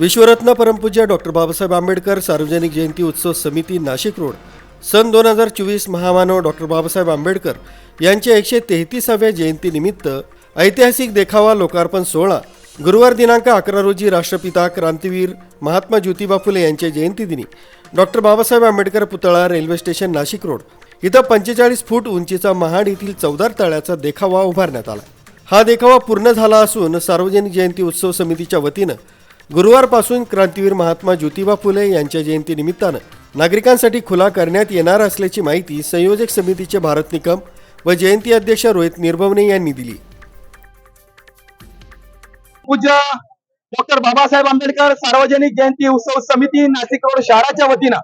विश्वरत्न परमपूज्य डॉक्टर बाबासाहेब आंबेडकर सार्वजनिक जयंती उत्सव समिती नाशिक रोड. सन दोन हजार चोवीस महामानव डॉक्टर बाबासाहेब आंबेडकर यांच्या एकशे तेहतीसाव्या जयंतीनिमित्त ऐतिहासिक देखावा लोकार्पण सोहळा गुरुवार दिनांक अकरा रोजी राष्ट्रपिता क्रांतीवीर महात्मा ज्योतिबा फुले यांच्या जयंतीदिनी डॉक्टर बाबासाहेब आंबेडकर पुतळा रेल्वे स्टेशन नाशिक रोड इथं पंचेचाळीस फूट उंचीचा महाड येथील चौदार तळ्याचा देखावा उभारण्यात आला. हा देखावा पूर्ण झाला असून सार्वजनिक जयंती उत्सव समितीच्या वतीनं गुरुवारपासून क्रांतीवीर महात्मा ज्योतिबा फुले यांच्या जयंतीनिमित्तानं नागरिकांसाठी खुला करण्यात येणार असल्याची माहिती संयोजक समितीचे भारत निकम व जयंती अध्यक्ष रोहित निर्भवने यांनी दिली. पूज्य डॉक्टर बाबासाहेब आंबेडकर सार्वजनिक जयंती उत्सव समिती नाशिक रोड शहराच्या वतीनं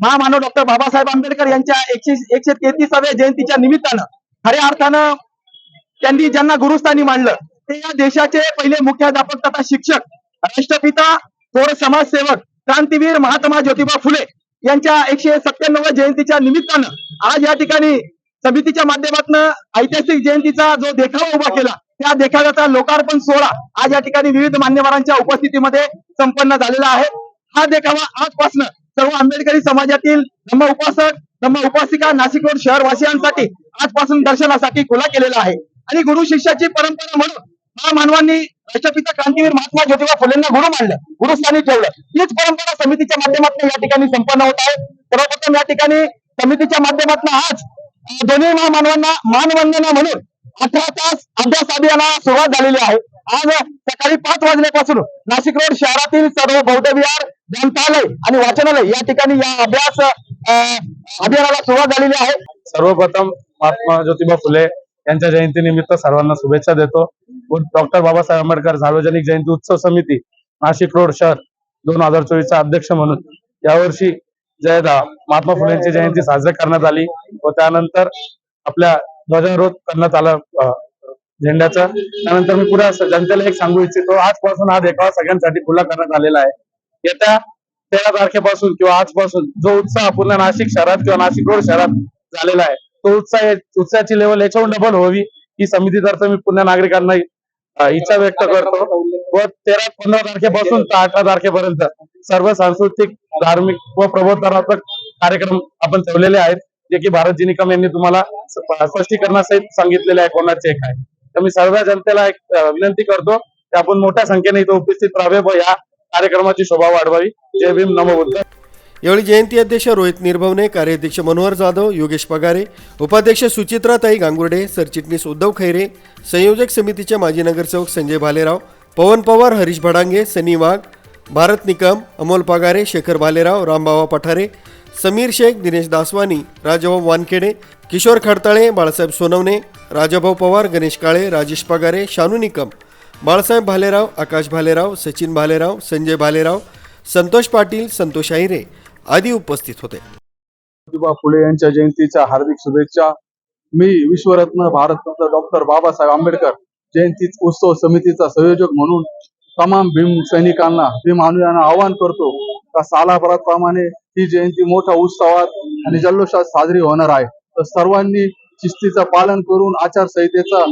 महामानव डॉक्टर बाबासाहेब आंबेडकर यांच्या एकशे एकशे तेहतीसाव्या जयंतीच्या निमित्तानं खऱ्या अर्थानं त्यांनी ज्यांना गुरुस्थानी मांडलं ते या देशाचे पहिले मुख्याध्यापक तथा शिक्षक राष्ट्रपिता थोर समाजसेवक क्रांतीवीर महात्मा ज्योतिबा फुले यांच्या एकशे सत्त्याण्णव जयंतीच्या निमित्तानं आज या ठिकाणी समितीच्या माध्यमातून ऐतिहासिक जयंतीचा जो देखावा उभा केला त्या देखाव्याचा लोकार्पण सोहळा आज या ठिकाणी विविध मान्यवरांच्या उपस्थितीमध्ये संपन्न झालेला आहे. हा देखावा आजपासून सर्व आंबेडकरी समाजातील धम्म उपासक धम्म उपासिका नाशिक रोड शहरवासियांसाठी आजपासून दर्शनासाठी खुला केलेला आहे. आणि गुरु शिष्याची परंपरा म्हणून महामानवांनी राष्ट्रपिता क्रांतीवीर महात्मा ज्योतिबा फुलेंना गुरु मानलं गुरुस्थानी ठेवलं. हीच परंपरा समितीच्या माध्यमातून या ठिकाणी संपन्न होत आहे. सर्वप्रथम या ठिकाणी समितीच्या माध्यमातून आज दोन्ही महामानवांना मानवंदना म्हणून अठरा तास अभ्यास अभियानाला सुरुवात झालेली आहे. आज सकाळी पाच वाजल्यापासून नाशिक रोड शहरातील सर्व बौद्ध विहार ग्रंथालय आणि वाचनालय या ठिकाणी या अभ्यास अं, अभियानाला सुरुवात झालेली आहे. सर्वप्रथम महात्मा ज्योतिबा फुले यांच्या जयंतीनिमित्त सर्वांना शुभेच्छा देतो. डॉक्टर बाबासाहेब आंबेडकर सार्वजनिक जयंती उत्सव समिती नाशिक रोड शहर दोन हजार चोवीसचा अध्यक्ष म्हणून. यावर्षी जयदा महात्मा फुले यांची जयंती साजरी करण्यात आली व त्यानंतर आपल्या ध्वजारोध करण्यात आला अ, झेंड्याचा. त्यानंतर मी पुन्हा जनतेला एक सांगू इच्छितो आजपासून हा देखावा सगळ्यांसाठी खुला करण्यात आलेला आहे. येत्या तेरा तारखेपासून किंवा आजपासून जो उत्साह पूर्ण नाशिक शहरात किंवा नाशिक रोड शहरात झालेला आहे तो उत्साह उत्साहाची लेवल याच्याहून डबल व्हावी. ही समितीतर्फे मी पुन्हा नागरिकांना इच्छा व्यक्त करतो. व तेरा पंधरा तारखेपासून तर अठरा तारखेपर्यंत सर्व सांस्कृतिक धार्मिक व प्रबोधनात्मक कार्यक्रम आपण ठेवलेले आहेत. जे की भारत निकम यांनी तुम्हाला स्पष्टीकरणासहित सांगितलेले आहे. कोणाचे काय तर मी सर्व जनतेला एक विनंती करतो की आपण मोठ्या संख्येने इथे उपस्थित राहावे व या कार्यक्रमाची शोभा वाढवावी. जय भीम. नमो बुद्ध. यावेळी जयंती अध्यक्ष रोहित निर्भवने कार्याध्यक्ष मनोहर जाधव योगेश पगारे उपाध्यक्ष सुचित्राताई गांगुर्डे सरचिटणीस उद्धव खैरे संयोजक समितीचे माजी नगरसेवक संजय भालेराव पवन पवार हरीश भडांगे सनी वाघ भारत निकम अमोल पगारे शेखर भालेराव रामबाबा पठारे समीर शेख दिनेश दासवानी राजाभाऊ वानखेडे किशोर खडताळे बाळासाहेब सोनवणे राजाभाऊ पवार गणेश काळे राजेश पगारे शानू निकम बाळासाहेब भालेराव आकाश भालेराव सचिन भालेराव संजय भालेराव संतोष पाटील संतोष आहिरे आदी उपस्थित होते. ज्योतिबा फुले यांच्या जयंतीच्या हार्दिक शुभेच्छा. मी विश्वरत्न भारतरत्न डॉक्टर बाबासाहेब आंबेडकर जयंती उत्सव समितीचा संयोजक म्हणून तमाम भीम सैनिकांना भीम अनुयायांना आवाहन करतो का सालाभराप्रमाणे ही जयंती मोठ्या उत्सवात आणि जल्लोषात साजरी होणार आहे. तर सर्वांनी शिस्तीचं पालन करून आचारसंहितेचा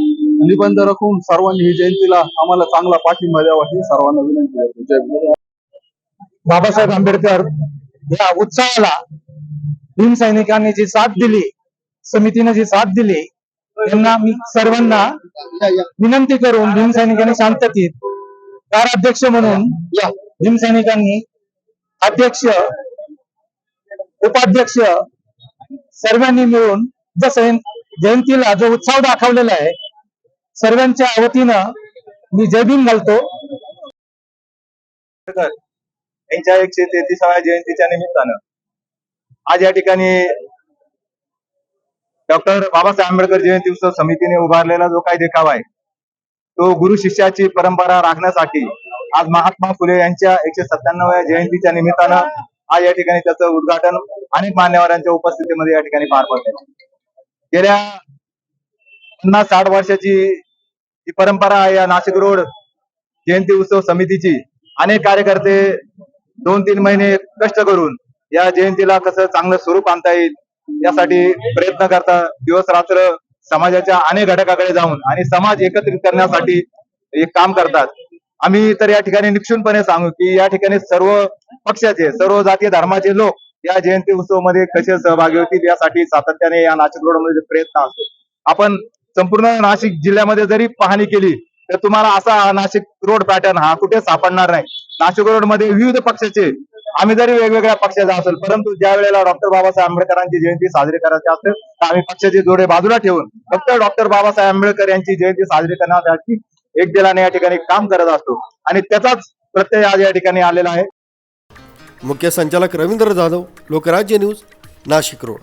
निबंध राखून सर्वांनी ही जयंतीला आम्हाला चांगला पाठिंबा द्यावा ही सर्वांना विनंती आहे. बाबासाहेब आंबेडकर या उत्सवाला भीम सैनिकांनी जी साथ दिली समितीने जी साथ दिली त्यांना मी सर्वांना विनंती करून भीम सैनिकांनी शांततेत काराध्यक्ष म्हणून भीम सैनिकांनी अध्यक्ष उपाध्यक्ष सर्वांनी मिळून जसं जयंतीला जो उत्सव दाखवलेला आहे सर्वांच्या वतीनं मी जय भीम घालतो. यांच्या एकशे तेहतीसाव्या जयंतीच्या निमित्तानं आज या ठिकाणी डॉक्टर बाबासाहेब आंबेडकर जयंती उत्सव समितीने उभारलेला जो काही देखावा आहे तो गुरु शिष्याची परंपरा राखण्यासाठी आज महात्मा फुले यांच्या एकशे सत्त्याण्णव्या जयंतीच्या निमित्तानं आज या ठिकाणी त्याचं उद्घाटन अनेक मान्यवरांच्या उपस्थितीमध्ये या ठिकाणी पार पडले. गेल्या पन्नास साठ वर्षाची ही परंपरा आहे या नाशिक रोड जयंती उत्सव समितीची. अनेक कार्यकर्ते दोन तीन महिने कष्ट करून या जयंतीला कसं चांगलं स्वरूप आणता येईल यासाठी प्रयत्न करता दिवस रात्र समाजाच्या अनेक घटकाकडे जाऊन आणि समाज एकत्रित करण्यासाठी एक काम करतात. आम्ही तर या ठिकाणी निक्षुणपणे सांगू की या ठिकाणी सर्व पक्षाचे सर्व जातीय धर्माचे लोक या जयंती उत्सवमध्ये कसे सहभागी होतील यासाठी सातत्याने या नाशिक रोडमध्ये प्रयत्न असतो. आपण संपूर्ण नाशिक जिल्ह्यामध्ये जरी पाहणी केली तर तुम्हाला असा नाशिक रोड पॅटर्न हा कुठे सापडणार नाही. नाशिक रोडमध्ये विविध पक्षाचे आम्ही जरी वेगवेगळ्या पक्षाचा असेल परंतु ज्या वेळेला डॉक्टर बाबासाहेब आंबेडकरांची जयंती साजरी करायची असेल तर आम्ही पक्षाचे जोडे बाजूला ठेवून फक्त डॉक्टर बाबासाहेब आंबेडकर यांची जयंती साजरी करण्यासाठी एक दिलाने या ठिकाणी काम करत असतो. आणि त्याचाच प्रत्यय आज या ठिकाणी आलेला आहे. मुख्य संचालक रवींद्र जाधव लोकराज्य न्यूज नाशिक रोड